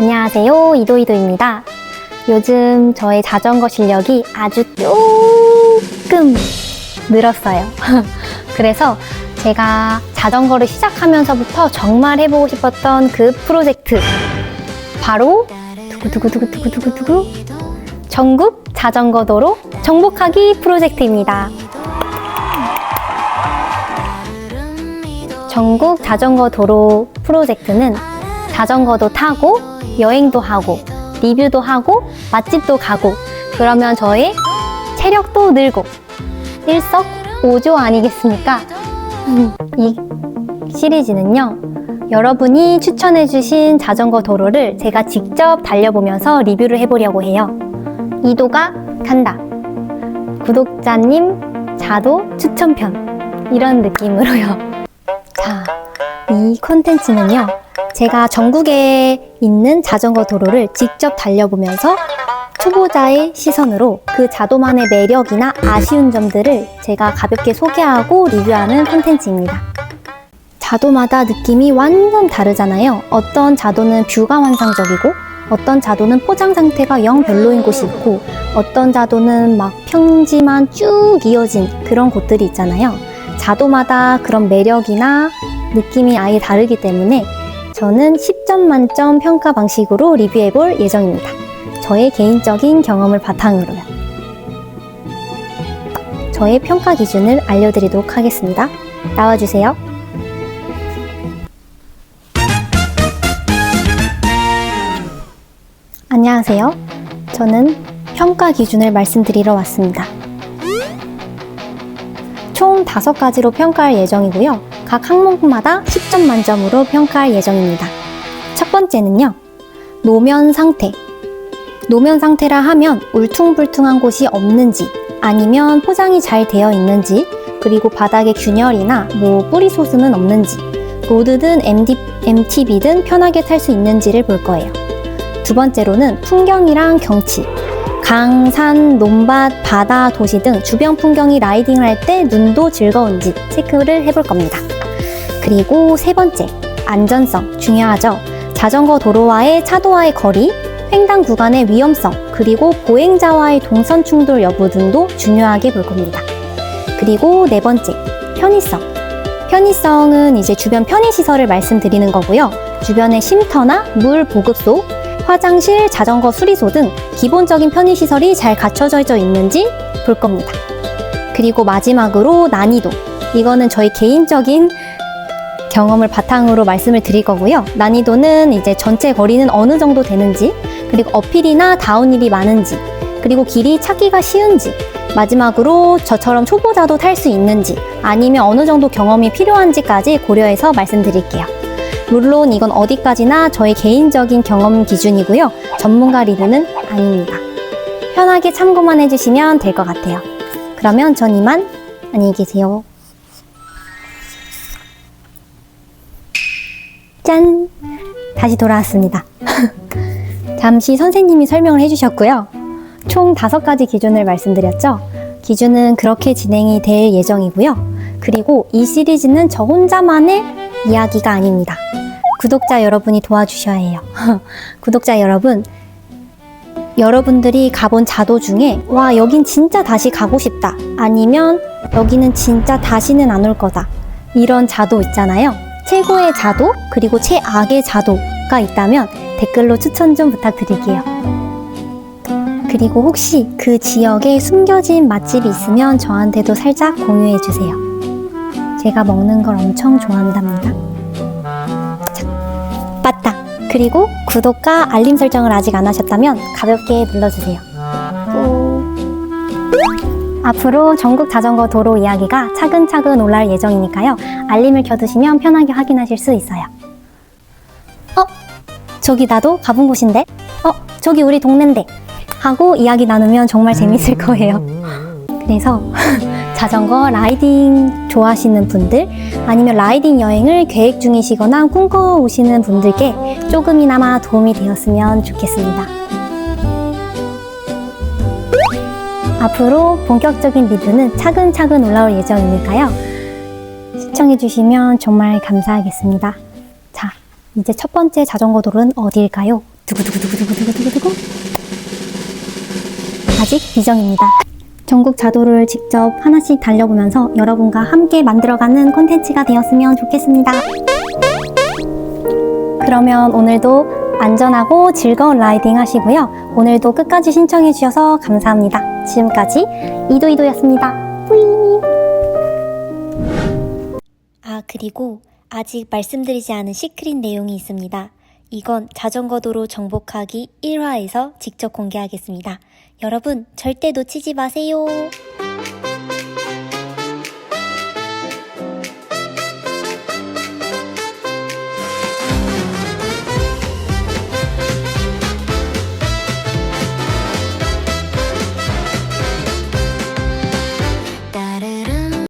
안녕하세요. 이도이도입니다. 요즘 저의 자전거 실력이 아주 조금 늘었어요. 그래서 제가 자전거를 시작하면서부터 정말 해보고 싶었던 그 프로젝트. 바로 두구두구두구두구두구 전국 자전거 도로 정복하기 프로젝트입니다. 전국 자전거 도로 프로젝트는 자전거도 타고 여행도 하고 리뷰도 하고 맛집도 가고 그러면 저의 체력도 늘고 일석오조 아니겠습니까? 이 시리즈는요. 여러분이 추천해주신 자전거 도로를 제가 직접 달려보면서 리뷰를 해보려고 해요. 이도가 간다. 구독자님 자도 추천편. 이런 느낌으로요. 자, 이 콘텐츠는요. 제가 전국에 있는 자전거 도로를 직접 달려보면서 초보자의 시선으로 그 자도만의 매력이나 아쉬운 점들을 제가 가볍게 소개하고 리뷰하는 콘텐츠입니다. 자도마다 느낌이 완전 다르잖아요. 어떤 자도는 뷰가 환상적이고, 어떤 자도는 포장 상태가 영 별로인 곳이 있고, 어떤 자도는 막 평지만 쭉 이어진 그런 곳들이 있잖아요. 자도마다 그런 매력이나 느낌이 아예 다르기 때문에 저는 10점 만점 평가 방식으로 리뷰해 볼 예정입니다. 저의 개인적인 경험을 바탕으로요. 저의 평가 기준을 알려드리도록 하겠습니다. 나와주세요. 안녕하세요. 저는 평가 기준을 말씀드리러 왔습니다. 총 5가지로 평가할 예정이고요. 각 항목마다 10점 만점으로 평가할 예정입니다. 첫 번째는요. 노면 상태. 노면 상태라 하면 울퉁불퉁한 곳이 없는지 아니면 포장이 잘 되어 있는지 그리고 바닥에 균열이나 뭐 뿌리 솟음은 없는지 로드든 MD, MTB든 편하게 탈 수 있는지를 볼 거예요. 두 번째로는 풍경이랑 경치. 강, 산, 논밭, 바다, 도시 등 주변 풍경이 라이딩을 할때 눈도 즐거운지 체크를 해볼 겁니다. 그리고 세 번째, 안전성 중요하죠. 자전거 도로와의 차도와의 거리, 횡단 구간의 위험성, 그리고 보행자와의 동선 충돌 여부 등도 중요하게 볼 겁니다. 그리고 네 번째, 편의성. 편의성은 이제 주변 편의시설을 말씀드리는 거고요. 주변에 쉼터나 물 보급소, 화장실, 자전거 수리소 등 기본적인 편의시설이 잘 갖춰져 있는지 볼 겁니다. 그리고 마지막으로 난이도. 이거는 저희 개인적인 경험을 바탕으로 말씀을 드릴 거고요. 난이도는 이제 전체 거리는 어느 정도 되는지, 그리고 어필이나 다운힐이 많은지, 그리고 길이 찾기가 쉬운지, 마지막으로 저처럼 초보자도 탈 수 있는지, 아니면 어느 정도 경험이 필요한지까지 고려해서 말씀드릴게요. 물론 이건 어디까지나 저의 개인적인 경험 기준이고요. 전문가 리뷰는 아닙니다. 편하게 참고만 해주시면 될 것 같아요. 그러면 전 이만 안녕히 계세요. 짠! 다시 돌아왔습니다. 잠시 선생님이 설명을 해주셨고요. 총 다섯 가지 기준을 말씀드렸죠. 기준은 그렇게 진행이 될 예정이고요. 그리고 이 시리즈는 저 혼자만의 이야기가 아닙니다. 구독자 여러분이 도와주셔야 해요. 구독자 여러분, 여러분들이 가본 자도 중에 와 여긴 진짜 다시 가고 싶다 아니면 여기는 진짜 다시는 안 올 거다 이런 자도 있잖아요 최고의 자도 그리고 최악의 자도가 있다면 댓글로 추천 좀 부탁드릴게요. 그리고 혹시 그 지역에 숨겨진 맛집이 있으면 저한테도 살짝 공유해 주세요. 제가 먹는 걸 엄청 좋아한답니다. 자, 맞다 그리고 구독과 알림 설정을 아직 안 하셨다면 가볍게 눌러주세요. 또 앞으로 전국 자전거 도로 이야기가 차근차근 올라올 예정이니까요. 알림을 켜두시면 편하게 확인하실 수 있어요. 어? 저기 나도 가본 곳인데? 어? 저기 우리 동네인데? 하고 이야기 나누면 정말 재밌을 거예요. 그래서 자전거 라이딩 좋아하시는 분들 아니면 라이딩 여행을 계획 중이시거나 꿈꿔오시는 분들께 조금이나마 도움이 되었으면 좋겠습니다. 앞으로 본격적인 리뷰는 차근차근 올라올 예정이니까요. 시청해주시면 정말 감사하겠습니다. 자, 이제 첫 번째 자전거 도로는 어디일까요? 두구두구두구두구두구두구. 아직 비정입니다. 전국 자도를 직접 하나씩 달려보면서 여러분과 함께 만들어가는 콘텐츠가 되었으면 좋겠습니다. 그러면 오늘도 안전하고 즐거운 라이딩 하시고요. 오늘도 끝까지 신청해 주셔서 감사합니다. 지금까지 이도이도였습니다. 뿌이. 아, 그리고 아직 말씀드리지 않은 시크릿 내용이 있습니다. 이건 자전거 도로 정복하기 1화에서 직접 공개하겠습니다. 여러분, 절대 놓치지 마세요.